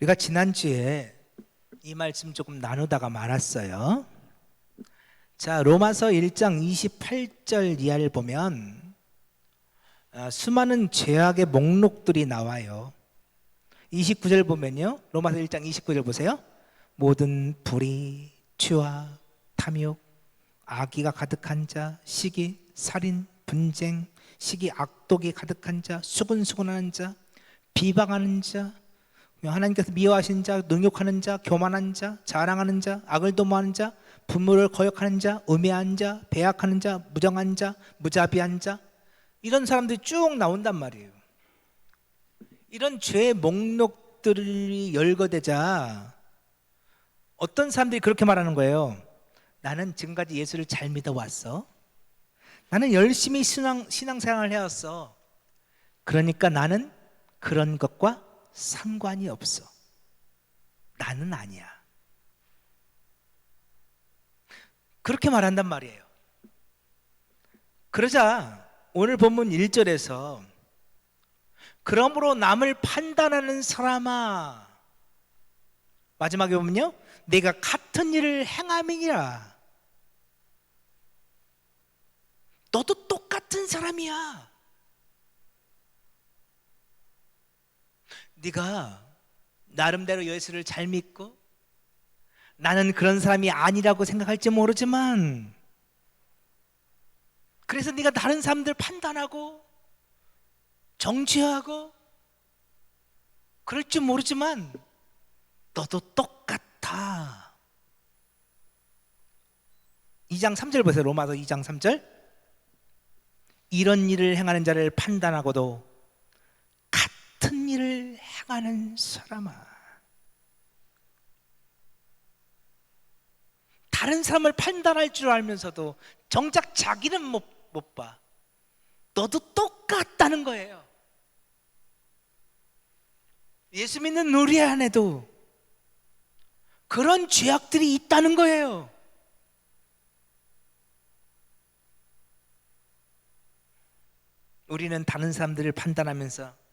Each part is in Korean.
우리가 지난주에 이 말씀 조금 나누다가 말았어요. 자, 로마서 1장 28절 이하를 보면 아, 수많은 죄악의 목록들이 나와요. 29절 보면요. 로마서 1장 29절 보세요. 모든 불의, 취와 탐욕, 악의가 가득한 자, 시기, 살인, 분쟁, 시기, 악독이 가득한 자, 수근수근하는 자, 비방하는 자, 하나님께서 미워하신 자, 능욕하는 자, 교만한 자, 자랑하는 자, 악을 도모하는 자, 부모를 거역하는 자, 음해한 자, 배약하는 자, 무정한 자, 무자비한 자 이런 사람들이 쭉 나온단 말이에요. 이런 죄의 목록들이 열거되자 어떤 사람들이 그렇게 말하는 거예요. 나는 지금까지 예수를 잘 믿어왔어. 나는 열심히 신앙, 신앙생활을 해왔어. 그러니까 나는 그런 것과 상관이 없어. 나는 아니야. 그렇게 말한단 말이에요. 그러자 오늘 본문 1절에서 그러므로 남을 판단하는 사람아 마지막에 보면요. 내가 같은 일을 행함이니라. 너도 똑같은 사람이야. 네가 나름대로 예수를 잘 믿고 나는 그런 사람이 아니라고 생각할지 모르지만 그래서 네가 다른 사람들 판단하고 정죄하고 그럴 줄 모르지만 너도 똑같아. 2장 3절 보세요. 로마서 2장 3절. 이런 일을 행하는 자를 판단하고도 행하는 사람아. 다른 사람을 판단할 줄 알면서도 정작 자기는 못, 못 봐. 너도 똑같다는 거예요. 예수 믿는 우리 안에도 그런 죄악들이 있다는 거예요. 우리는 다른 사람들을 판단하면서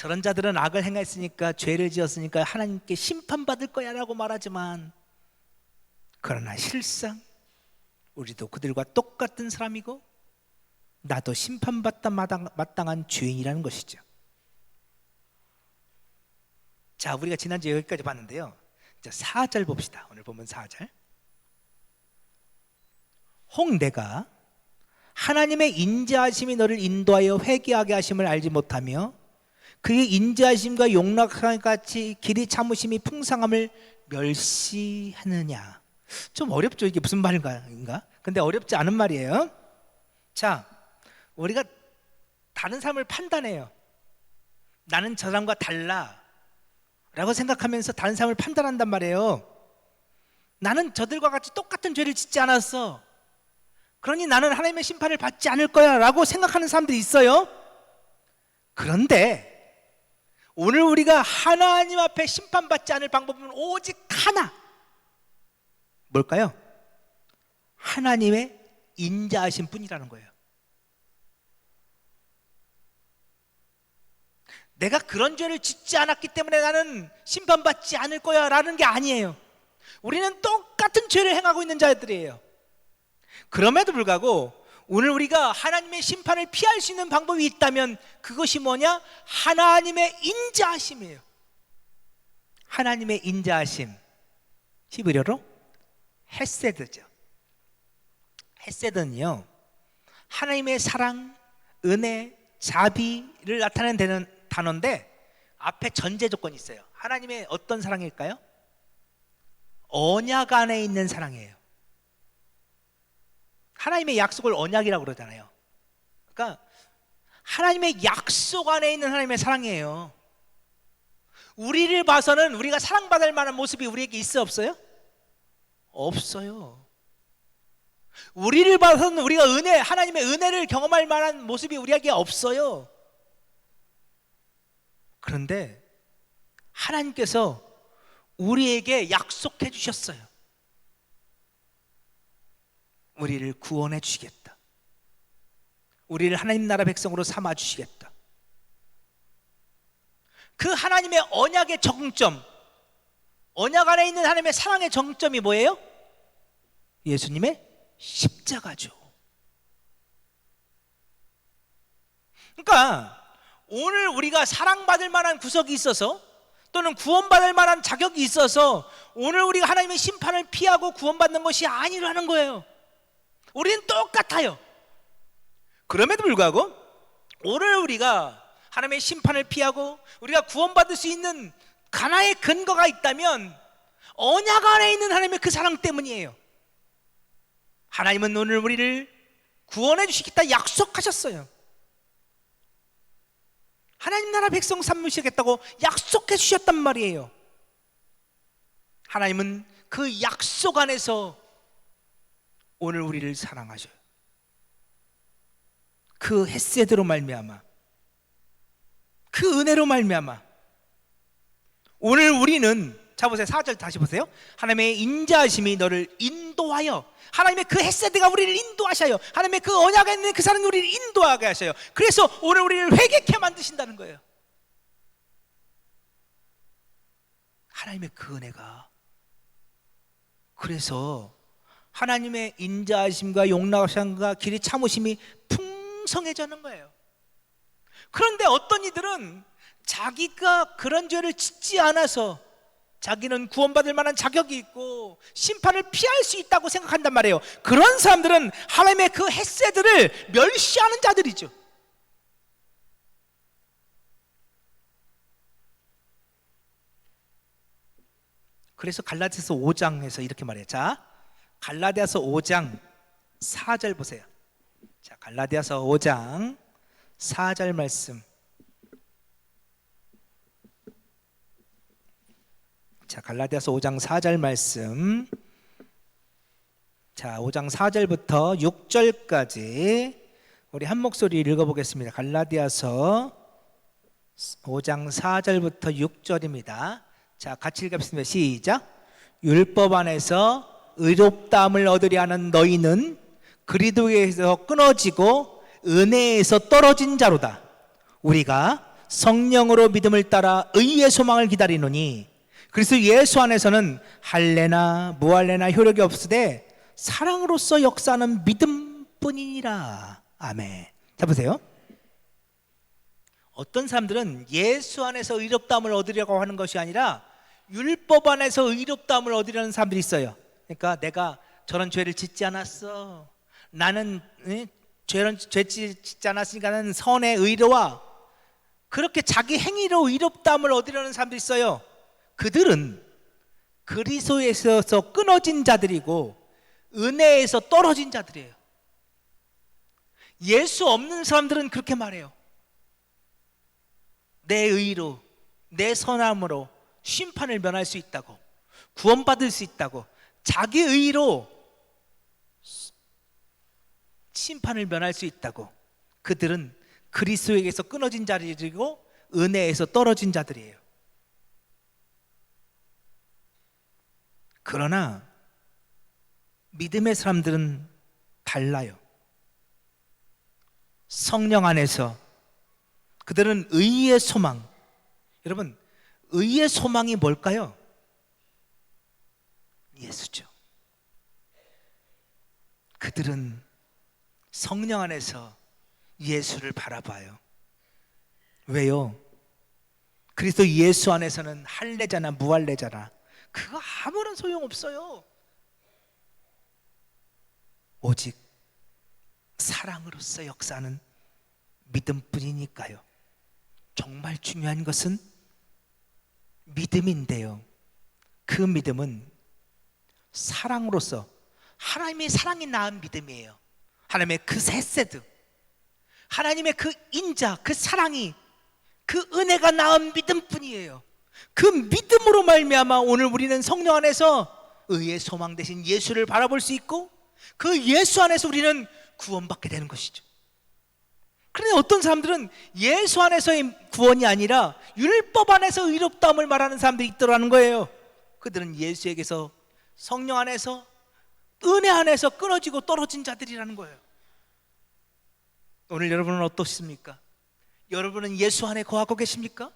저런 자들은 악을 행했으니까 죄를 지었으니까 하나님께 심판받을 거야라고 말하지만 그러나 실상 우리도 그들과 똑같은 사람이고 나도 심판받다 마땅한 죄인이라는 것이죠. 자, 우리가 지난주에 여기까지 봤는데요. 자, 4절 봅시다. 오늘 보면 4절. 혹 내가 하나님의 인자하심이 너를 인도하여 회개하게 하심을 알지 못하며 그의 인자하심과 용락함 같이 길이 참으심이 풍성함을 멸시하느냐. 좀 어렵죠. 이게 무슨 말인가? 근데 어렵지 않은 말이에요. 자, 우리가 다른 사람을 판단해요. 나는 저 사람과 달라. 라고 생각하면서 다른 사람을 판단한단 말이에요. 나는 저들과 같이 똑같은 죄를 짓지 않았어. 그러니 나는 하나님의 심판을 받지 않을 거야. 라고 생각하는 사람들이 있어요. 그런데 오늘 우리가 하나님 앞에 심판받지 않을 방법은 오직 하나. 뭘까요? 하나님의 인자하신 분이라는 거예요. 내가 그런 죄를 짓지 않았기 때문에 나는 심판받지 않을 거야 라는 게 아니에요. 우리는 똑같은 죄를 행하고 있는 자들이에요. 그럼에도 불구하고 오늘 우리가 하나님의 심판을 피할 수 있는 방법이 있다면 그것이 뭐냐? 하나님의 인자하심이에요. 하나님의 인자하심. 히브리어로 헤세드죠. 헤세드는요. 하나님의 사랑, 은혜, 자비를 나타내는 단어인데 앞에 전제 조건이 있어요. 하나님의 어떤 사랑일까요? 언약 안에 있는 사랑이에요. 하나님의 약속을 언약이라고 그러잖아요. 그러니까 하나님의 약속 안에 있는 하나님의 사랑이에요. 우리를 봐서는 우리가 사랑받을 만한 모습이 우리에게 있어 없어요? 없어요. 우리를 봐서는 우리가 은혜, 하나님의 은혜를 경험할 만한 모습이 우리에게 없어요. 그런데 하나님께서 우리에게 약속해 주셨어요. 우리를 구원해 주시겠다. 우리를 하나님 나라 백성으로 삼아 주시겠다. 그 하나님의 언약의 정점, 언약 안에 있는 하나님의 사랑의 정점이 뭐예요? 예수님의 십자가죠. 그러니까 오늘 우리가 사랑받을 만한 구석이 있어서 또는 구원받을 만한 자격이 있어서 오늘 우리가 하나님의 심판을 피하고 구원받는 것이 아니라는 거예요. 우리는 똑같아요. 그럼에도 불구하고 오늘 우리가 하나님의 심판을 피하고 우리가 구원받을 수 있는 가나의 근거가 있다면 언약 안에 있는 하나님의 그 사랑 때문이에요. 하나님은 오늘 우리를 구원해 주시겠다 약속하셨어요. 하나님 나라 백성 삼으시겠다고 약속해 주셨단 말이에요. 하나님은 그 약속 안에서 오늘 우리를 사랑하셔요. 그 햇세드로 말미암아 그 은혜로 말미암아 오늘 우리는 자 보세요. 4절 다시 보세요. 하나님의 인자하심이 너를 인도하여 하나님의 그 햇세드가 우리를 인도하셔요. 하나님의 그 언약에 있는 그 사람이 우리를 인도하게 하셔요. 그래서 오늘 우리를 회개케 만드신다는 거예요. 하나님의 그 은혜가 그래서 하나님의 인자하심과 용납하심과 길이 참으심이 풍성해지는 거예요. 그런데 어떤 이들은 자기가 그런 죄를 짓지 않아서 자기는 구원받을 만한 자격이 있고 심판을 피할 수 있다고 생각한단 말이에요. 그런 사람들은 하나님의 그 햇새들을 멸시하는 자들이죠. 그래서 갈라디아서 5장에서 이렇게 말해요. 자, 갈라디아서 5장 4절 보세요. 자, 갈라디아서 5장 4절 말씀. 자, 갈라디아서 5장 4절 말씀. 자, 5장 4절부터 6절까지 우리 한 목소리 읽어 보겠습니다. 갈라디아서 5장 4절부터 6절입니다. 자, 같이 읽겠습니다. 시작. 율법 안에서 의롭다함을 얻으려 하는 너희는 그리스도에서 끊어지고 은혜에서 떨어진 자로다. 우리가 성령으로 믿음을 따라 의의 소망을 기다리노니 그래서 예수 안에서는 할례나 무할례나 효력이 없으되 사랑으로서 역사하는 믿음뿐이니라. 아멘. 자 보세요. 어떤 사람들은 예수 안에서 의롭다함을 얻으려고 하는 것이 아니라 율법 안에서 의롭다함을 얻으려는 사람들이 있어요. 그러니까 내가 저런 죄를 짓지 않았어. 나는 에? 죄는 죄 짓지 않았으니까 나는 선의 의로와 그렇게 자기 행위로 의롭다함을 얻으려는 사람들이 있어요. 그들은 그리스도에서 끊어진 자들이고 은혜에서 떨어진 자들이에요. 예수 없는 사람들은 그렇게 말해요. 내 의로, 내 선함으로 심판을 면할 수 있다고, 구원받을 수 있다고, 자기 의로 심판을 면할 수 있다고. 그들은 그리스도에게서 끊어진 자들이고 은혜에서 떨어진 자들이에요. 그러나 믿음의 사람들은 달라요. 성령 안에서 그들은 의의 소망. 여러분, 의의 소망이 뭘까요? 예수죠. 그들은 성령 안에서 예수를 바라봐요. 왜요? 그리스도 예수 안에서는 할례자나 무할례자나 그거 아무런 소용 없어요. 오직 사랑으로서 역사하는 믿음뿐이니까요. 정말 중요한 것은 믿음인데요. 그 믿음은 사랑으로서 하나님의 사랑이 낳은 믿음이에요. 하나님의 그 세세드, 하나님의 그 인자, 그 사랑이 그 은혜가 낳은 믿음뿐이에요. 그 믿음으로 말미암아 오늘 우리는 성령 안에서 의의 소망 대신 예수를 바라볼 수 있고 그 예수 안에서 우리는 구원받게 되는 것이죠. 그런데 어떤 사람들은 예수 안에서의 구원이 아니라 율법 안에서 의롭다함을 말하는 사람들이 있더라는 거예요. 그들은 예수에게서 성령 안에서 은혜 안에서 끊어지고 떨어진 자들이라는 거예요. 오늘 여러분은 어떻습니까? 여러분은 예수 안에 거하고 계십니까?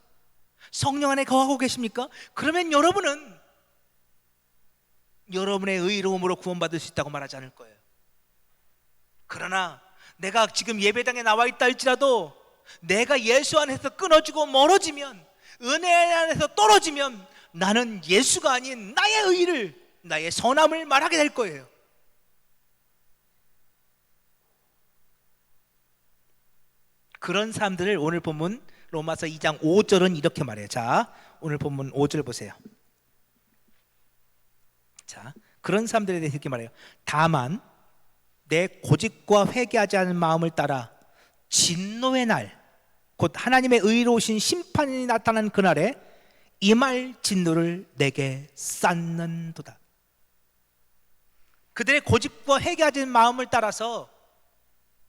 성령 안에 거하고 계십니까? 그러면 여러분은 여러분의 의로움으로 구원받을 수 있다고 말하지 않을 거예요. 그러나 내가 지금 예배당에 나와 있다 할지라도 내가 예수 안에서 끊어지고 멀어지면 은혜 안에서 떨어지면 나는 예수가 아닌 나의 의를 나의 선함을 말하게 될 거예요. 그런 사람들을 오늘 본문 로마서 2장 5절은 이렇게 말해요. 자, 오늘 본문 5절 보세요. 자, 그런 사람들에 대해서 이렇게 말해요. 다만 내 고집과 회개하지 않은 마음을 따라 진노의 날, 곧 하나님의 의로우신 심판이 나타난 그날에 이 말 진노를 내게 쌓는도다. 그들의 고집과 회개하지 않은 마음을 따라서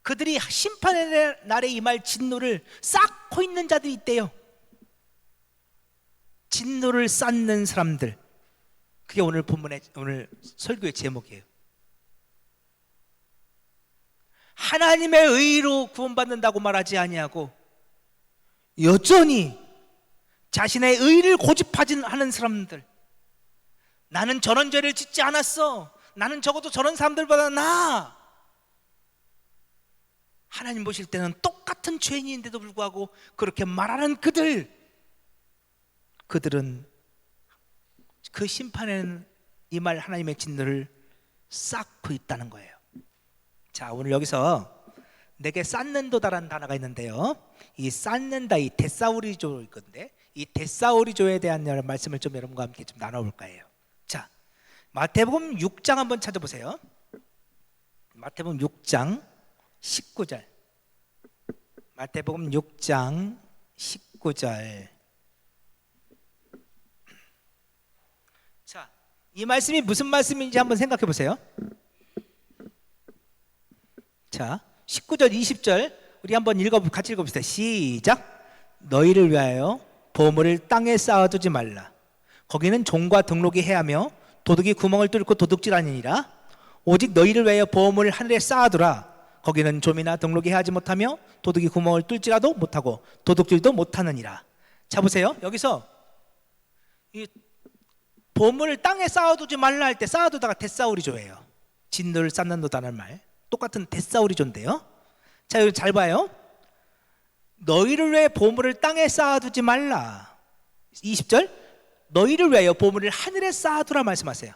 그들이 심판의 날에 임할 진노를 쌓고 있는 자들이 있대요. 진노를 쌓는 사람들. 그게 오늘 본문의 오늘 설교의 제목이에요. 하나님의 의로 구원받는다고 말하지 아니하고 여전히 자신의 의를 고집하진 않은 사람들. 나는 저런 죄를 짓지 않았어. 나는 적어도 저런 사람들보다 나. 하나님 보실 때는 똑같은 죄인인데도 불구하고 그렇게 말하는 그들. 그들은 그 심판에는 이 말 하나님의 진노를 쌓고 있다는 거예요. 자, 오늘 여기서 내게 쌓는도다라는 단어가 있는데요. 이 쌓는다 이 데사우리조일 건데 이 데사우리조에 대한 말씀을 좀 여러분과 함께 좀 나눠볼까 해요. 자, 마태복음 6장 한번 찾아보세요. 마태복음 6장 19절. 마태복음 6장 19절. 자, 이 말씀이 무슨 말씀인지 한번 생각해 보세요. 자, 19절, 20절 우리 한번 읽어 같이 읽어 봅시다. 시작. 너희를 위하여 보물을 땅에 쌓아 두지 말라. 거기는 종과 등록이 해하며 도둑이 구멍을 뚫고 도둑질하니라. 오직 너희를 위하여 보물을 하늘에 쌓아두라. 거기는 좀이나 등록이 하지 못하며 도둑이 구멍을 뚫지라도 못하고 도둑질도 못하느니라. 자 보세요. 여기서 이 보물을 땅에 쌓아두지 말라 할 때 쌓아두다가 데사우리조예요. 진노를 쌓는도다는 말. 똑같은 데사우리조인데요. 자 여기 잘 봐요. 너희를 위해 보물을 땅에 쌓아두지 말라. 20절. 너희를 위하여 보물을 하늘에 쌓아두라 말씀하세요.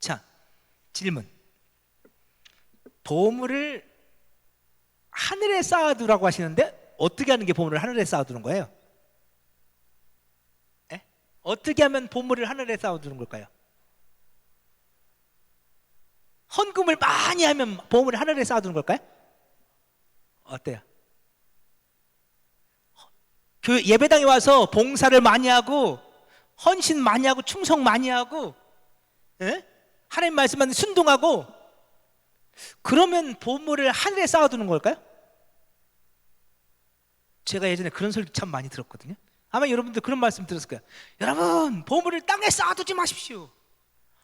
자 질문. 보물을 하늘에 쌓아두라고 하시는데 어떻게 하는 게 보물을 하늘에 쌓아두는 거예요? 에? 어떻게 하면 보물을 하늘에 쌓아두는 걸까요? 헌금을 많이 하면 보물을 하늘에 쌓아두는 걸까요? 어때요? 그 예배당에 와서 봉사를 많이 하고 헌신 많이 하고 충성 많이 하고 에? 하나님 말씀만 순종하고 그러면 보물을 하늘에 쌓아두는 걸까요? 제가 예전에 그런 소리 참 많이 들었거든요. 아마 여러분들 그런 말씀 들었을 거예요. 여러분, 보물을 땅에 쌓아두지 마십시오.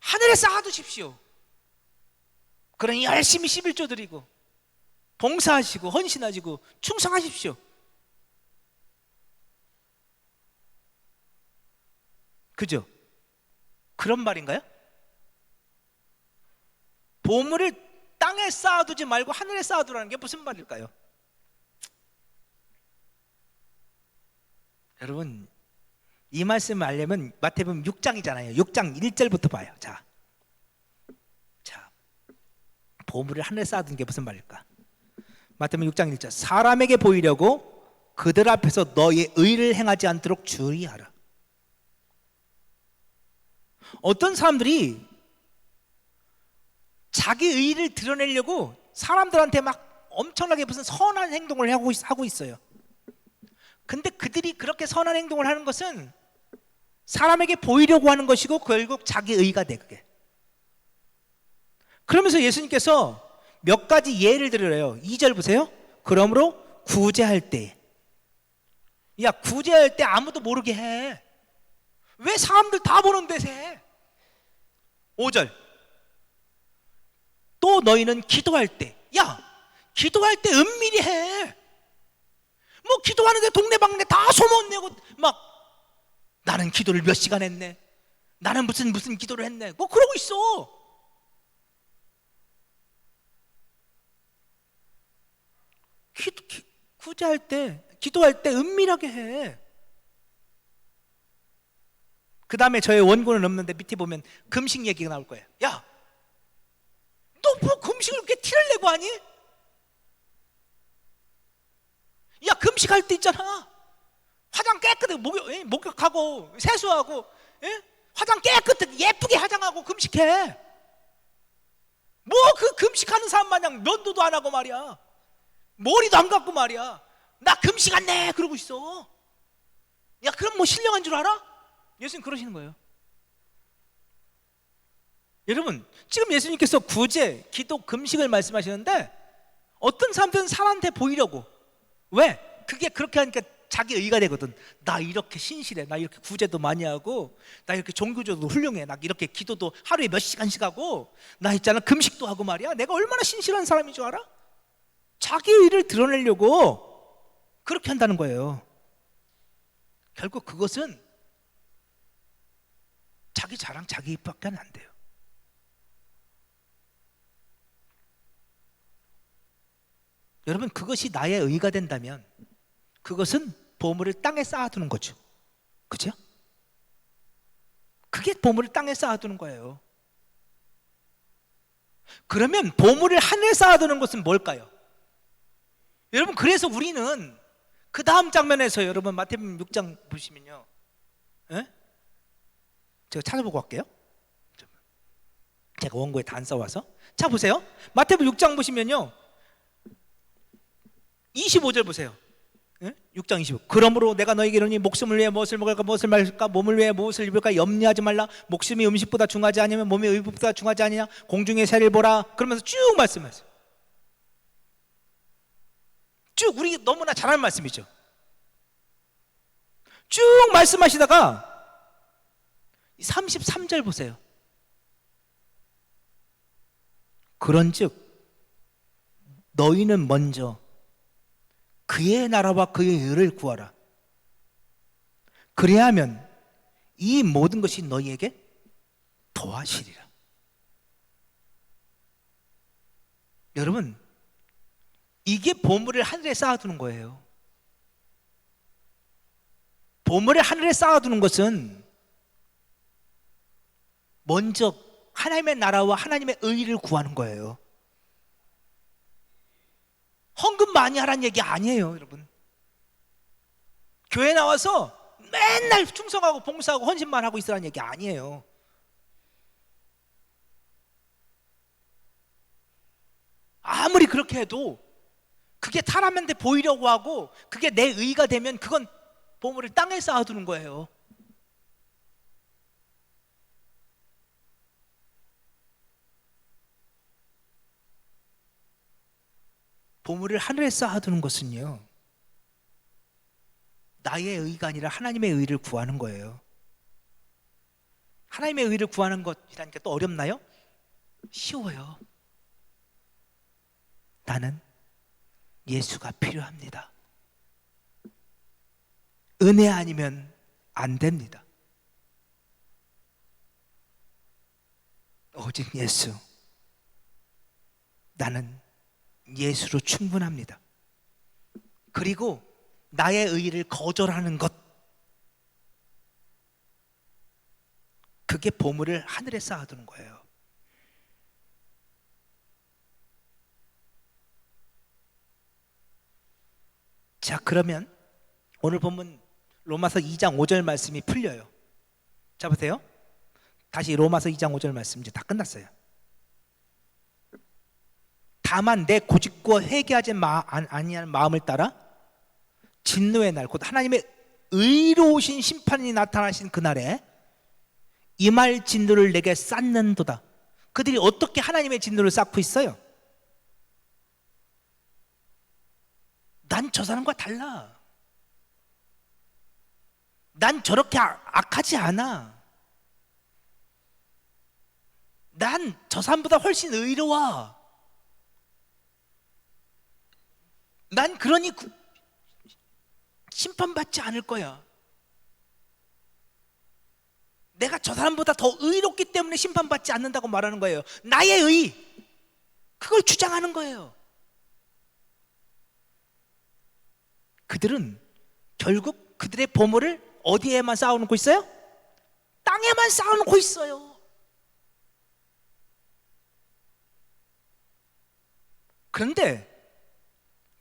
하늘에 쌓아두십시오. 그러니 열심히 11조 드리고, 봉사하시고, 헌신하시고, 충성하십시오. 그죠? 그런 말인가요? 보물을 땅에 쌓아두지 말고 하늘에 쌓아두라는 게 무슨 말일까요? 여러분 이 말씀을 알려면 마태복음 6장이잖아요. 6장 1절부터 봐요. 자, 자 보물을 하늘에 쌓아둔 게 무슨 말일까? 마태복음 6장 1절 사람에게 보이려고 그들 앞에서 너의 의를 행하지 않도록 주의하라. 어떤 사람들이 자기 의를 드러내려고 사람들한테 막 엄청나게 무슨 선한 행동을 하고, 있, 하고 있어요. 근데 그들이 그렇게 선한 행동을 하는 것은 사람에게 보이려고 하는 것이고 결국 자기 의가 돼 그게. 그러면서 예수님께서 몇 가지 예를 들어요. 2절 보세요. 그러므로 구제할 때. 야, 구제할 때 아무도 모르게 해. 왜 사람들 다 보는 데서 해? 5절. 또 너희는 기도할 때, 야, 기도할 때 은밀히 해. 뭐 기도하는데 동네방네 다 소문내고 막 나는 기도를 몇 시간 했네. 나는 무슨 무슨 기도를 했네. 뭐 그러고 있어. 기도, 기, 구제할 때, 기도할 때 은밀하게 해. 그 다음에 저의 원고는 없는데 밑에 보면 금식 얘기가 나올 거예요. 야, 너 뭐 금식을 이렇게 티를 내고 하니? 야, 금식할 때 있잖아. 화장 깨끗하게 목욕, 예? 목욕하고 세수하고 예? 화장 깨끗하게 예쁘게 화장하고 금식해. 뭐 그 금식하는 사람 마냥 면도도 안 하고 말이야. 머리도 안 감고 말이야. 나 금식 안 내. 그러고 있어. 야, 그럼 뭐 신령한 줄 알아? 예수님 그러시는 거예요. 여러분, 지금 예수님께서 구제, 기도, 금식을 말씀하시는데 어떤 사람들은 사람한테 보이려고. 왜? 그게 그렇게 하니까 자기 의가 되거든. 나 이렇게 신실해. 나 이렇게 구제도 많이 하고, 나 이렇게 종교적으로 훌륭해. 나 이렇게 기도도 하루에 몇 시간씩 하고, 나 있잖아 금식도 하고 말이야. 내가 얼마나 신실한 사람인 줄 알아? 자기 의를 드러내려고 그렇게 한다는 거예요. 결국 그것은 자기 자랑, 자기 입밖에 안 돼요. 여러분 그것이 나의 의가 된다면 그것은 보물을 땅에 쌓아두는 거죠. 그죠? 그게 보물을 땅에 쌓아두는 거예요. 그러면 보물을 하늘에 쌓아두는 것은 뭘까요? 여러분 그래서 우리는 그 다음 장면에서 여러분 마태복음 6장 보시면요. 예? 제가 찾아보고 갈게요. 제가 원고에 다 안 써와서. 자 보세요. 마태복음 6장 보시면요. 25절 보세요. 예? 6장 25. 그러므로 내가 너에게 이르니 목숨을 위해 무엇을 먹을까 무엇을 마실까 몸을 위해 무엇을 입을까 염려하지 말라. 목숨이 음식보다 중하지 아니면 몸이 의복보다 중하지 아니냐. 공중의 새를 보라. 그러면서 쭉 말씀하세요. 쭉 우리 너무나 잘하는 말씀이죠. 쭉 말씀하시다가 33절 보세요. 그런즉 너희는 먼저 그의 나라와 그의 의를 구하라. 그래야 하면 이 모든 것이 너희에게 더하시리라. 여러분, 이게 보물을 하늘에 쌓아두는 거예요. 보물을 하늘에 쌓아두는 것은 먼저 하나님의 나라와 하나님의 의를 구하는 거예요. 헌금 많이 하라는 얘기 아니에요, 여러분. 교회 나와서 맨날 충성하고 봉사하고 헌신만 하고 있으라는 얘기 아니에요. 아무리 그렇게 해도 그게 사람한테 보이려고 하고 그게 내 의가 되면 그건 보물을 땅에 쌓아두는 거예요. 보물을 하늘에 쌓아두는 것은요. 나의 의가 아니라 하나님의 의를 구하는 거예요. 하나님의 의를 구하는 것이라니까 또 어렵나요? 쉬워요. 나는 예수가 필요합니다. 은혜 아니면 안 됩니다. 오직 예수. 나는 예수로 충분합니다. 그리고 나의 의를 거절하는 것. 그게 보물을 하늘에 쌓아두는 거예요. 자, 그러면 오늘 본문 로마서 2장 5절 말씀이 풀려요. 자, 보세요. 다시 로마서 2장 5절 말씀 이제 다 끝났어요. 다만 내 고집고 회개하지 마, 아니하는 마음을 따라 진노의 날, 곧 하나님의 의로우신 심판이 나타나신 그날에 이말 진노를 내게 쌓는도다. 그들이 어떻게 하나님의 진노를 쌓고 있어요? 난 저 사람과 달라. 난 저렇게 악- 악하지 않아. 난 저 사람보다 훨씬 의로워. 난 그러니 구- 심판받지 않을 거야. 내가 저 사람보다 더 의롭기 때문에 심판받지 않는다고 말하는 거예요. 나의 의. 그걸 주장하는 거예요. 그들은 결국 그들의 보물을 어디에만 쌓아놓고 있어요? 땅에만 쌓아놓고 있어요. 그런데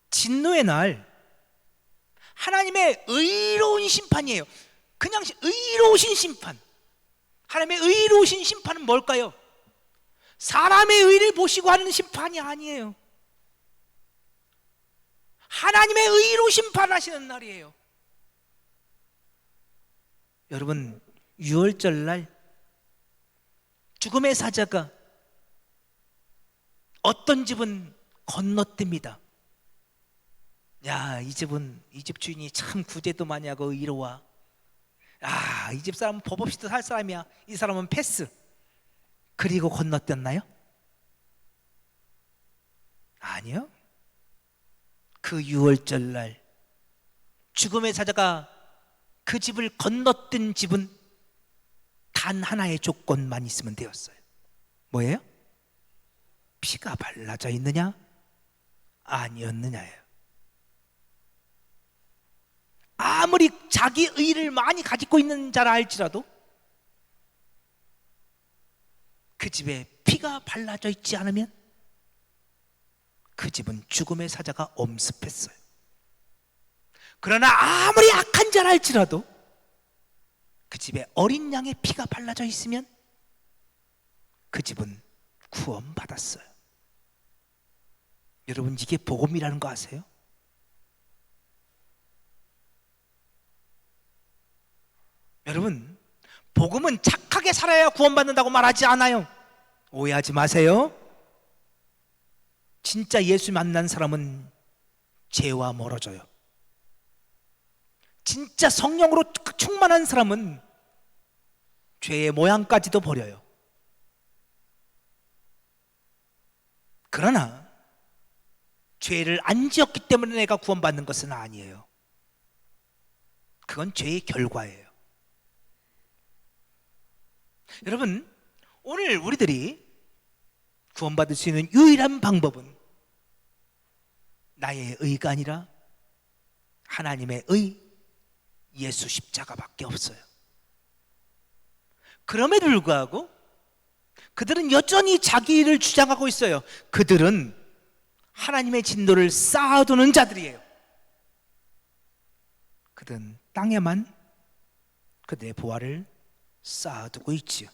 진노의 날 하나님의 의로운 심판이에요. 그냥 의로우신 심판. 하나님의 의로우신 심판은 뭘까요? 사람의 의를 보시고 하는 심판이 아니에요. 하나님의 의로 심판하시는 날이에요. 여러분, 6월절 날 죽음의 사자가 어떤 집은 건너뜁니다. 야, 이 집은 이 집 주인이 참 구제도 많이 하고 의로워. 아, 이 집 사람은 법 없이도 살 사람이야. 이 사람은 패스. 그리고 건너뛰었나요? 아니요. 그 6월절 날 죽음의 사자가 그 집을 건너뛴 집은 단 하나의 조건만 있으면 되었어요. 뭐예요? 피가 발라져 있느냐? 아니었느냐예요. 아무리 자기 의를 많이 가지고 있는 자라 할지라도 그 집에 피가 발라져 있지 않으면 그 집은 죽음의 사자가 엄습했어요. 그러나 아무리 악한 자라 할지라도 그 집에 어린 양의 피가 발라져 있으면 그 집은 구원받았어요. 여러분 이게 복음이라는 거 아세요? 여러분 복음은 착하게 살아야 구원받는다고 말하지 않아요. 오해하지 마세요. 진짜 예수 만난 사람은 죄와 멀어져요. 진짜 성령으로 충만한 사람은 죄의 모양까지도 버려요. 그러나 죄를 안 지었기 때문에 내가 구원받는 것은 아니에요. 그건 죄의 결과예요. 여러분, 오늘 우리들이 구원받을 수 있는 유일한 방법은 나의 의가 아니라 하나님의 의, 예수 십자가밖에 없어요. 그럼에도 불구하고 그들은 여전히 자기 일을 주장하고 있어요. 그들은 하나님의 진노를 쌓아두는 자들이에요. 그들은 땅에만 그들의 보화를 쌓아두고 있지요.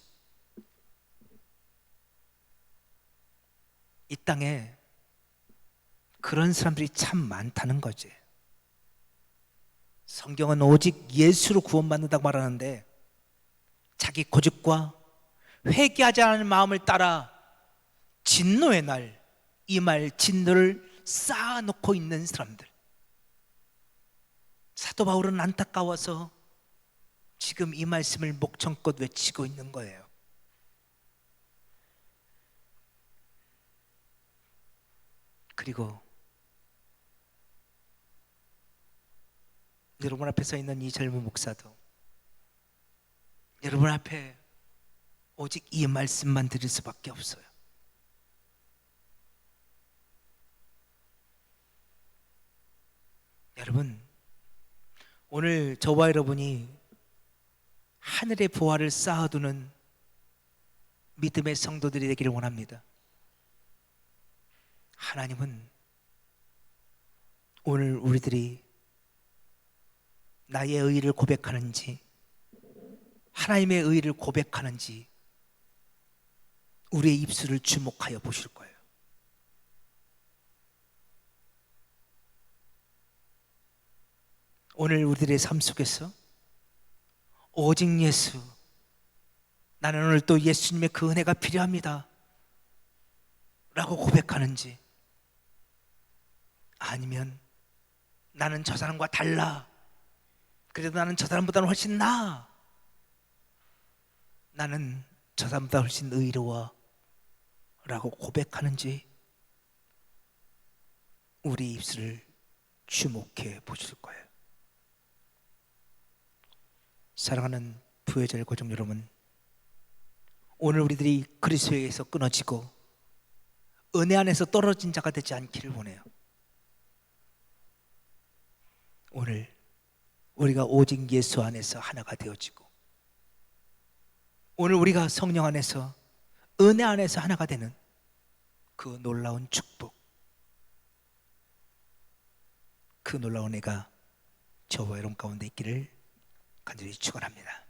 이 땅에 그런 사람들이 참 많다는 거지. 성경은 오직 예수로 구원받는다고 말하는데 자기 고집과 회개하지 않은 마음을 따라 진노의 날, 이 말 진노를 쌓아놓고 있는 사람들. 사도 바울은 안타까워서 지금 이 말씀을 목청껏 외치고 있는 거예요. 그리고 여러분 앞에 서 있는 이 젊은 목사도 여러분 앞에 오직 이 말씀만 드릴 수밖에 없어요. 여러분, 오늘 저와 여러분이 하늘의 보화를 쌓아두는 믿음의 성도들이 되기를 원합니다. 하나님은 오늘 우리들이 나의 의를 고백하는지 하나님의 의를 고백하는지 우리의 입술을 주목하여 보실 거예요. 오늘 우리들의 삶 속에서 오직 예수 나는 오늘 또 예수님의 그 은혜가 필요합니다. 라고 고백하는지 아니면 나는 저 사람과 달라. 그래도 나는 저 사람보다는 훨씬 나아. 나는 저 사람보다 훨씬 의로워. 라고 고백하는지 우리 입술을 주목해 보실 거예요. 사랑하는 부여절 고정 여러분, 오늘 우리들이 그리스도에게서 끊어지고 은혜 안에서 떨어진 자가 되지 않기를 원해요. 오늘 우리가 오직 예수 안에서 하나가 되어지고 오늘 우리가 성령 안에서 은혜 안에서 하나가 되는 그 놀라운 축복 그 놀라운 애가 저와 여러분 가운데 있기를 간절히 축원합니다.